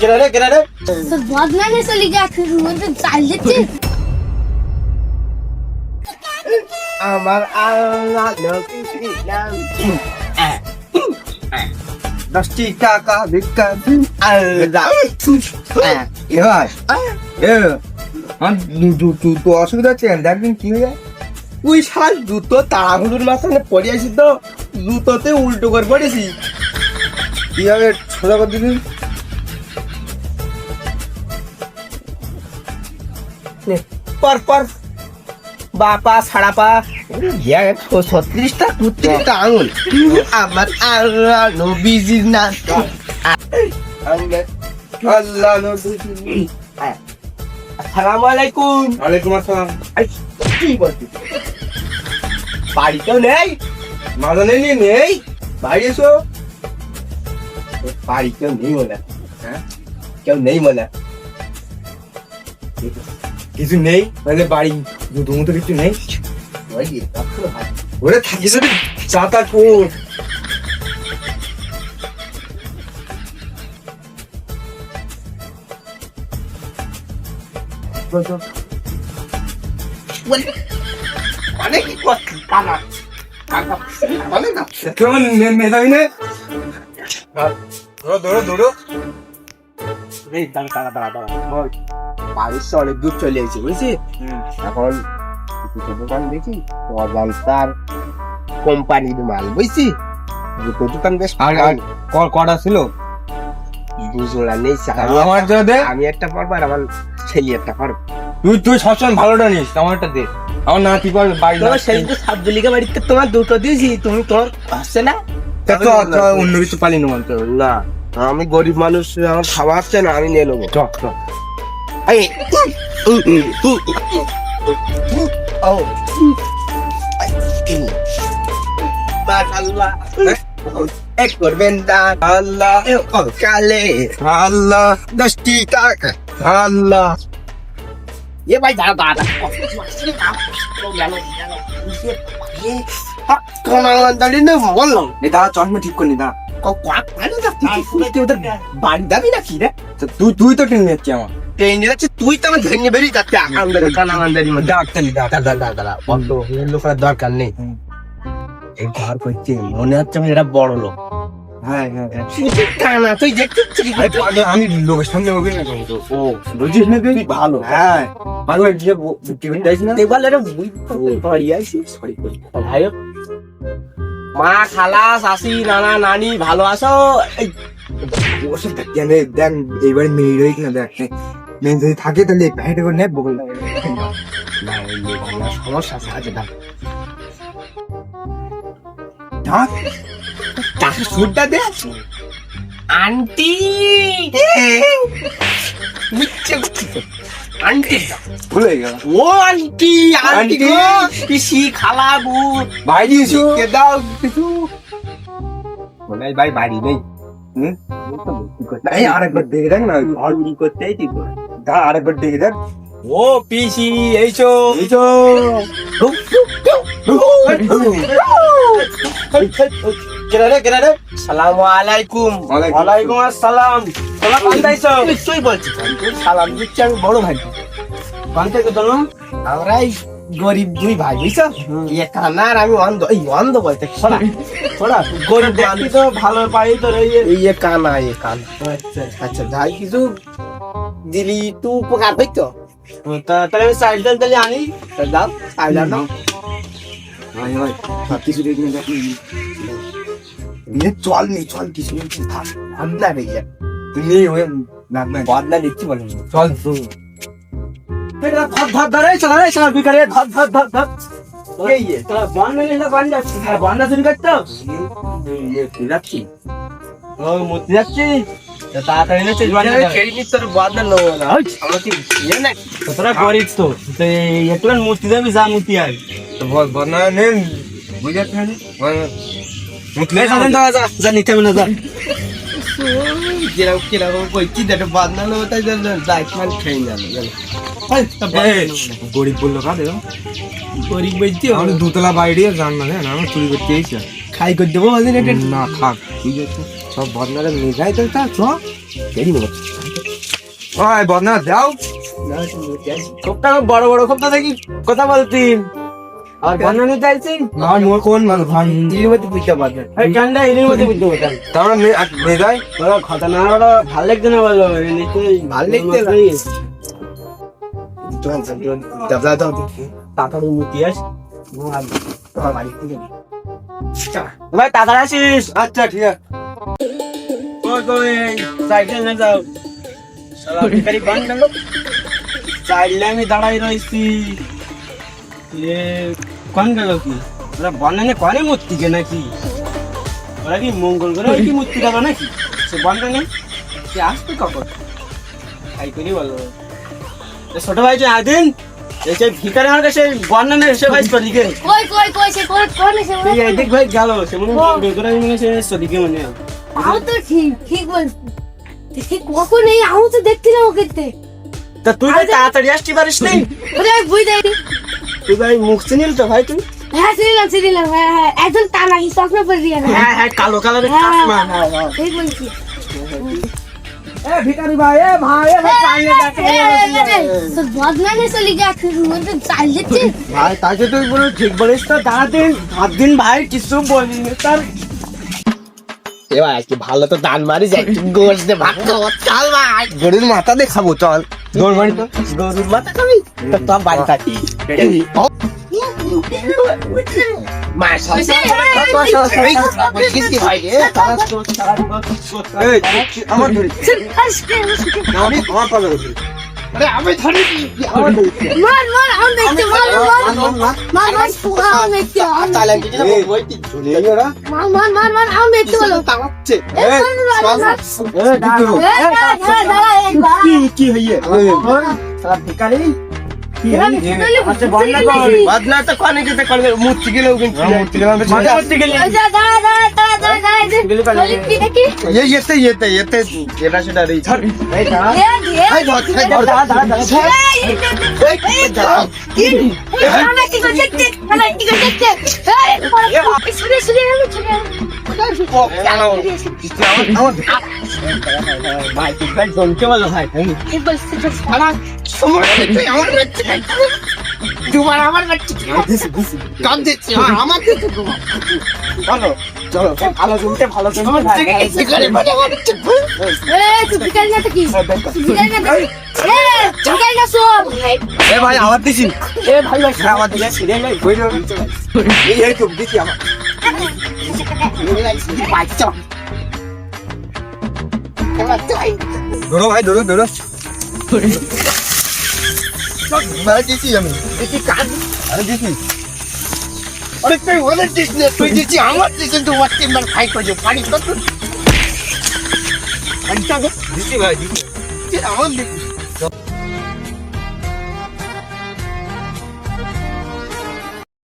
কেনা রে কেনা রে तो बदनाने चली गया फिर वो तो चाल देते আমার আল্লাহ নবী নাম দশটি টাকা ভিক্ষা আল্লাহ এবার এ আমার জুতো তো অসুবিধা হচ্ছে কেন দেখবেন কি হয়ে যায় ওই শাল জুতো তাড়াহুড়োর মাঝখানে পড়ে আছি তো জুতোতে উল্টো করে পড়েছি। কীভাবে সোজা করে দিবি? নে, পর পর। বাপা ছত্রিশটা কুত্রিশটা আঙুল। আমার আল্লাহ নবীজির নাম। আল্লাহ নবীজি আসসালামু আলাইকুম। ওয়ালাইকুম আসসালাম। কি বলছিস? বাড়িতেও নেই? মাদানে নেই? বাড়ি এসো। বাড়ি কেউ নেই মনে হ্যাঁ? কেউ নেই মনে কিছু নেই? মানে বাড়ি দুটো মতো কিছু নেই। ওরে থাকি যদি চাতা কোর অনেক কথা কেমন মেধাবী নে ধরো ধরো ধরো দাঁড়া দাঁড়া দাঁড়া বাড়ির অনেক দূর চলে এসেছি বুঝছি এখন দুটো দোকান দেখি অজন্তার কোম্পানির মাল বুঝছি দুটো দোকান বেশ আর কটা ছিল দুজোড়া নেই আমার যা দে আমি একটা পারব আর আমার ছেলে একটা পারব। তুই তুই সবসময় ভালোটা নিস আমারটা দে। আমার নাতি বাড়ি তোমার সেই তো সাবদুলিকা বাড়িতে তোমার দুটো দিয়েছি তুমি তোমার আসছে না? তা অন্য কিছু পালি না বলতে না আমি গরিব মানুষ আমার খাওয়া আসছে না আমি নিয়ে নেব। চ চ। এই ও এক করবেন আল্লাহ কালে। আল্লাহ দশটি টাকা। আল্লাহ এ ভাই দাঁড়া দাঁড়া বললাম এ চশমা ঠিক করনি দা বাড়ি যাবি নাকি রে তুই তুই তো টেনে যাচ্ছি আমার ট্রেনে যাচ্ছে তুই তো আমার ভেঙে বেরিয়ে যাচ্ছে আমাদের কানামান্দারি মধ্যে ডাক্তারি ডাক দাঁড়া দাঁড়া দাঁড়া বন্ধ লোক দরকার নেই এই ঘর করছে মনে হচ্ছে আমি এটা বড় লোক হ্যাঁ হ্যাঁ হ্যাঁ। কানা তুই দেখতে আমি লোকের সামনে হবে না। কিন্তু ও বুঝিস না তুই ভালো। হ্যাঁ। পাগল যে টিফিন যাইস না? এবার এটা বাড়ি আইসি সরি ভাই মা খালা শাশি নানা নানি ভালো আছো? ওসব দেখ দেখ এইবার মেয়ে রয়েছে না দেখ মেয়ে যদি থাকে তাহলে প্যাকেটে করে নেব বল না, সমস্যা আছে আছে দাম সুদটা দে। আন্টি। আন্টি! ভুলে গেল ও আন্টি আন্টি। গো পিসি খালা বউ ভাই দিয়েছ? কে দাও কিছু? বলে ভাই বাড়ি নেই। হুম? আরেকবার দেখে দেখ না ঘরগুলি করতেই দিব দা আরেকবার দেখে দেখ ও পিসি এইছো। এই তো কেনা রে সালামু আলাইকুম ওয়ালাইকুম আসসালাম তোমরা কোন নিশ্চয়ই বলছি। সালাম দিচ্ছি আমি বড় ভাই। কোন থেকে আমরা এই গরিব দুই ভাই বুঝছ? ইয়ে কানার আমি অন্ধ এই অন্ধ বলতে শোনা শোনা। গরিব দেখি তো ভালো পাই তো ইয়ে কানা ইয়ে কানা আচ্ছা আচ্ছা। যাই কিছু দিলি তু উপকার হইতো? তাহলে আমি টাইল তাহলে আনি। দাও চাইল দাও ভাই ভাই সব কিছু দেখে নে দেখ নে চল নে চল কিছু থাক বদলা রে তুই নেই হয়ে না না বদলা দিচ্ছি বলে চল ধর ধর ধর এই চলা এই চলা বিকারে ধর ধর ধর ধর। এই যে? তোরা শুরু করতো যাচ্ছি ও যাচ্ছি। তাড়াতাড়ি না চল বন ছেড়ে নি তোর বন না না আমরা কি ইয়ে না তোরা গরিব তো। তো একটু মূর্তি দেবি যা মূর্তি আর বল থাকি গরিব বলল কাদের গরিব বলছি আমি দুতলা বাইরে জান না না আমি চুরি করতে এসেছি। খাই করে দেবো না থাক ঠিক আছে সব বদনারে যাই তো তা চ। দেরি মনে ওই বদনা দাও। খুবটা বড় বড় খুবটা দেখি। কথা বলতি। আর বানানো চাইছি আর মোর কোন মানে বুঝতে এই বুঝতে তারপরে ওরা ওরা ভালো লাগছে না বলো? ভালো লাগছে না। চল চল দাদা দাও তাড়াতাড়ি মুতি আস। ভাই তাড়াতাড়ি আসিস। আচ্ছা ঠিক আছে। সাইকেল না যাও। চাইলে আমি দাঁড়াই রইছি। এ কোন গেল কি? ওরা বানানে করে মূর্তি কে নাকি? ওরা কি মঙ্গল কি মূর্তি দেবো নাকি? সে বানানে সে আসবে কখন? তাই করি বলো। ছোট ভাই যে আদিন যে ভিকারি আমার কাছে বানানে এসে ভাই চলিকে কই কই কই সে কোন কোন সে এই এদিক ভাই গেল সে মনে বেগুরা মনে সে মনে তো ঠিক ঠিক ঠিক কখন এই আও তো দেখতে না ওকে তে তা তুই তাড়াতাড়ি আসতে পারিস নাই ওরে বুই দেই তুই ভাই মুখ চিনিল তো ভাই তুই হ্যাঁ সিরিলাম সিরিলাম হ্যাঁ হ্যাঁ। একদম টানা কি স্বপ্ন পড়ে দিয়ে না? হ্যাঁ হ্যাঁ কালো কালারের হ্যাঁ। চশমা হ্যাঁ হ্যাঁ ঠিক বলছি। এ ভিখারি ভাই এ ভাই এ ভাই চাইলে যাচ্ছে তোর বদনানে চলে গিয়ে মধ্যে চাল দিচ্ছে। ভাই তাকে তুই বলে ঠিক বলিস তো দাঁড়া দিন ভাত দিন ভাই কিছু বলিনি তার এ ভাই আজকে ভালো তো দান মারি যাই গোস দে ভাত খাব চল ভাই গরুর মাথা দেখাবো চল গরুর বাড়ি তো গরুর মাথা খাবি তো তোর বাড়ি থাকি আমার ধরে আমি ধরে মার মার আম দেখতে মার মার মার মার পুরা আম দেখতে আম তাহলে আমি যেটা বলছি চলে এলি মার মার মার মার আম দেখতে বলো তাকাচ্ছে এ কি কি হইয়ে সারা ভিখারি ಬದ್ಲಾತ ಕೊನೆಗೆ ತಕೊಂಡ್ರೆ ಮುಚ್ಚಿಗಿಲ್ಲ ಎತ್ತೆ ಎತ್ತೆ ಎತ್ತೆ ಏನಾಶಿಡ ರೀ ভাই বলছে ভালো জমতে ভালো এ ভাই আমার দিছি এ ভাই ভাই আমার দিলে কই এই এই তো দিছি আমার ধরো ভাই ধরো ধরো মারা দিছি আমি। এটি কাজ আরে দিছি আরে তুই ওদের দিস না তুই আমার খাই পানি কত? দিছি ভাই দিছি। আমার দিচ্ছি